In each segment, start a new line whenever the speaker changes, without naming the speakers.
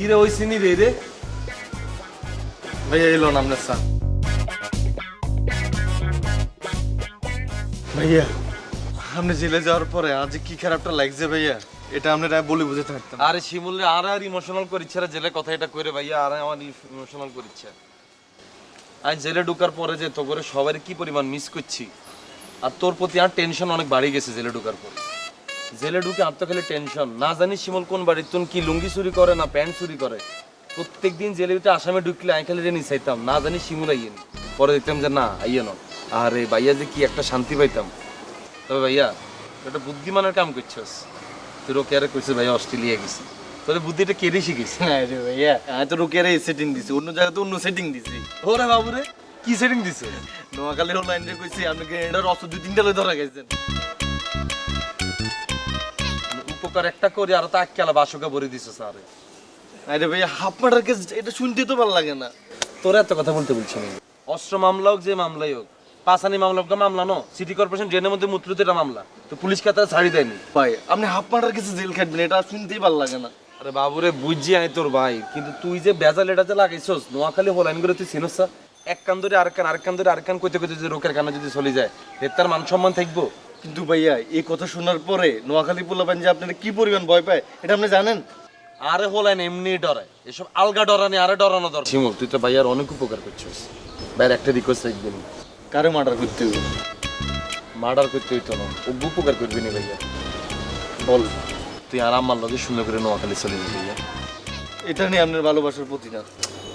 কিরে ওই সিনি রে রে
ভাইয়া এলো না স্যার ভাইয়া, আপনি জেলে যাওয়ার পরে আজ কি খারাপটা লাগছে ভাইয়া? এটা আপনারা বলে বুঝে থাকতাম
আরে শিমুলে আর আর ইমোশনাল করিচ্ছে রে, জেলে কথা এটা কইরে ভাইয়া, আর আমার ইমোশনাল করিচ্ছে। আজ জেলে ঢুকার পরে যে তো করে সবার কি পরিমাণ মিস করছি, আর তোর প্রতি আর টেনশন অনেক বাড়ি গেছে জেলে ঢুকার পরে। জেলে ঢুকে আর তো খালি টেনশন। না জানি শিমুল কোন বাড়ির তুন কি লুঙ্গি চুরি করে না প্যান্ট চুরি করে। প্রত্যেক দিন জেলে ভিতরে আসামে ঢুকলে আমি খালি রেনি চাইতাম না জানি শিমুল আইয়েন পরে দেখতাম যে না আইয়ে ন। আরে ভাইয়া যে কি একটা শান্তি পাইতাম। তবে ভাইয়া একটা বুদ্ধিমানের কাম করছস। তুই রোকে আরে কইছিস ভাইয়া অস্ট্রেলিয়া গেছি। তোর বুদ্ধিটা কেড়ে শিখিস
আরে ভাইয়া আমি তো রুকিয়ার এই সেটিং দিছি। অন্য জায়গায় তো অন্য সেটিং দিছি।
ওরে বাবুরে কি সেটিং দিছে?
নোয়াখালীর অনলাইন কইছি আপনাকে এটার অস্ত্র দুই তিনটা লই ধরা গেছেন
উপকার একটা করে আর তা আক্কেলা বাসকা ভরে দিছে স্যারে।
আরে হাফ মার্টার কেস এটা শুনতে তো ভালো লাগে না।
তোর এত কথা বলতে বলছি না অস্ত্র মামলা হোক যে মামলাই হোক। পাসানি মামলা হোক মামলা নো সিটি কর্পোরেশন ড্রেনের মধ্যে মূত্রতে এটা মামলা। তো পুলিশ কাতা ছাড়ি দেয়নি।
ভাই আপনি হাফ মার্টার কেসে জেল খাটবেন এটা শুনতেই ভালো লাগে না।
আরে বাবুরে বুঝছি আমি তোর ভাই কিন্তু তুই যে বেজাল এটা যে লাগাইছস নোয়াখালী হোলাইন করে তুই চিনস? এক কান ধরে আরেক কান আর কান ধরে আরেক কান কইতে কইতে যদি রোকের কানে যদি চলে যায় এর তার মান সম্মান থাকব?
কিন্তু ভাইয়া এই কথা শোনার পরে নোয়াখালী পোলাবেন যে আপনারা কি পরিমাণ ভয় পায় এটা আপনি জানেন?
আরে হোলাইন এমনি ডরায় এসব আলগা ডরানি আরে ডরানো দর শিমুল তুই তো ভাইয়ার অনেক উপকার করছিস। ভাইয়ের একটা রিকোয়েস্ট রাখবেন
কারে মার্ডার করতে হবে?
মার্ডার করতে হইতো না। ও উপকার করবি না ভাইয়া।
বল
তুই আর আমার লগে সুন্দর করে নোয়াখালী চলে যাবি ভাইয়া।
এটা নিয়ে আপনার ভালোবাসার প্রতি না।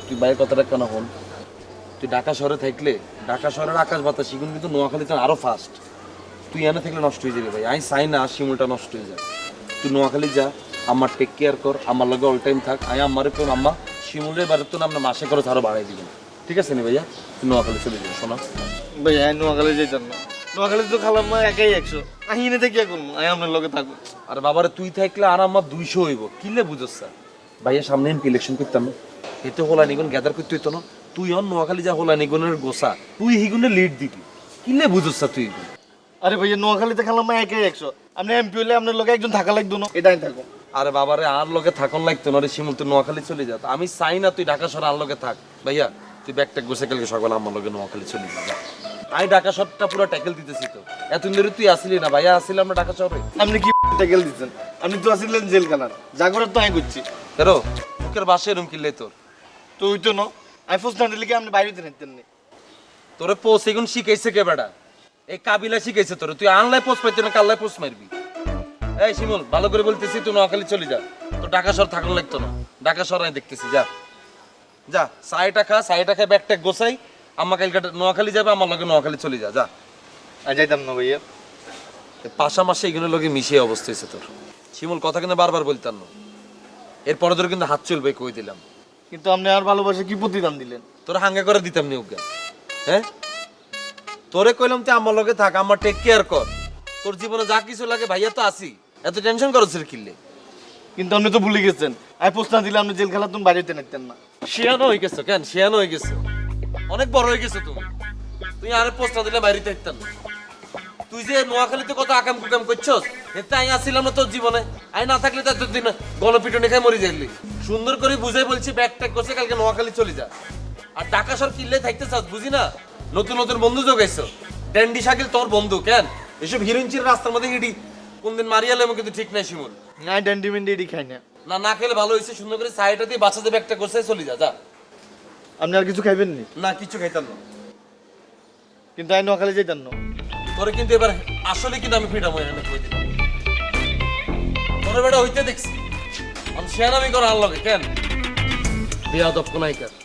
তুই বাইরের কথাটা কেন হন তুই ঢাকা শহরে থাকলে ঢাকা শহরের আকাশ বাতাস সেগুলো কিন্তু নোয়াখালীতে আরও ফাস্ট তুই এনে থাকলে নষ্ট হয়ে যাবে ভাই। আমি চাই না শিমুলটা নষ্ট হয়ে যায় তুই নোয়াখালী যা আমার টেক কেয়ার কর আমার লগে অল টাইম থাক। আমি আমারে কোন আম্মা শিমুলের বাড়ির তো আমরা মাসে খরচ আরও বাড়াই দিবেন ঠিক আছে নি ভাইয়া? তুই নোয়াখালী চলে যাবি শোনা।
ভাই আমি নোয়াখালী যেতাম না নোয়াখালী তো খালাম মা একাই একশো। আমি এনে থেকে করব? আমি আপনার লগে থাকব
আর বাবারে তুই থাকলে আর আমার দুইশো হইব। কিলে বুঝছ স্যার? ভাইয়া সামনে এমপি ইলেকশন করতাম। এতে হোলা নিগুন গ্যাদার করতে হইতো না। তুই অন নোয়াখালী যা হোলা নিগুনের গোসা তুই হিগুনে লিড দিবি। কিলে বুঝছ স্যার তুই
আরে ভাইয়া নোয়াখালীতে খালাম একাই একশো। আপনি এমপি হলে আপনার লোকে একজন থাকা লাগতো না। এটাই থাকব
আরে বাবারে আর লোকে থাকুন লাগতো না রে শিমুল তুই নোয়াখালী চলে যা। তো আমি চাই না তুই ঢাকা শহরে আর লোকে থাক। ভাইয়া তুই ব্যাগ ট্যাগ বসে কালকে সকালে আমার লোকে নোয়াখালী চলে যা। আমি ঢাকা শহরটা পুরো ট্যাকেল দিতেছি তো। এতদিন ধরে তুই আসলি না ভাইয়া আসলি আমরা ঢাকা শহরে।
আপনি কি ট্যাকেল দিচ্ছেন? আপনি তো আসিলেন জেলখানার। যা করার তো আমি করছি।
কেরো মুখের বাসে এরম কিনলে তোর।
তো ওই তো না। আমি ফুস না দিলে কি আপনি বাইরে নিতেন নি।
তোরে পোস এগুন শিখাইছে কে বেটা? এই কাবিলা শিখাইছে তোর। তুই আনলাই পোস্ট পাইতে না কাল্লাই পোস্ট মারবি। এই শিমুল ভালো করে বলতেছি তুই নোয়াখালী চলে যা। তো ঢাকা শহর থাকুন লাগতো না। ঢাকা শহর আমি দেখতেছি যা। যা সাইটা খা সাইটা খা ব্যাগ ট্যাগ গোসাই আম্মা কালকে নোয়াখালী যাবে আমার লগে নোয়াখালী চলে যা যা।
আর যাইতাম না ভাইয়া।
এ পাশামাশি এগুলোর লগে মিশিয়ে অবস্থা হয়েছে তোর। শিমুল কথা কিন্তু বারবার বলতাম না। এরপরে তোর কিন্তু হাত চলবে কই দিলাম।
কিন্তু আপনি আর ভালোবাসা কি প্রতিদান দিলেন?
তোর হাঙ্গা করে দিতাম নি ওকে। হ্যাঁ? তোরে কইলাম তুই আমার লগে থাক আমার টেক কেয়ার কর। তোর জীবনে যা কিছু লাগে ভাইয়া তো আসি এত টেনশন করছ রে কিনলে।
কিন্তু আপনি তো ভুলে গেছেন। আমি পোস্ট না দিলে আপনি জেল খেলা তুমি বাইরে নিতেন না।
শিয়ানো হয়ে গেছো কেন? শিয়ানো হয়ে গেছো। অনেক বড় হয়ে গেছো তুমি। তুই আরে পোস্টটা দিলে বাইরে থাকতাম না। তুই যে নোয়াখালীতে কত আকাম কুকাম করছস এতে আমি আসছিলাম না তোর জীবনে। আমি না থাকলে তো এতদিন গণপিটনে খাই মরে যাইলি। সুন্দর করে বুঝাই বলছি ব্যাগ ট্যাগ করছে কালকে নোয়াখালী চলে যা। আর টাকা সর কিনলে থাকতে চাস বুঝি না নতুন নতুন বন্ধু জোগাইছো। ড্যান্ডি শাকিল তোর বন্ধু কেন? এসব হিরোইন রাস্তার মধ্যে হিডি। কোনদিন মারিয়ালে কিন্তু ঠিক নাই শিমুল।
না ড্যান্ডি মেন্ডি এটি খাই না।
না না খেলে ভালো হয়েছে সুন্দর করে সাইডটা দিয়ে বাচ্চাদের ব্যাগটা করছে চলে যা যা।
আপনি আর কিছু খাইবেন নি?
না কিছু খাইতাম না।
কিন্তু আমি নোয়াখালী যেতাম না।
তোরে কিন্তু এবার আসলে কিন্তু আমি ফ্রিডম হয়ে কই দিলাম। তোরে বেটা হইতে দেখছি। আমি শেয়ারামি করা আল্লাহকে কেন? বিয়াদব কোনাইকার।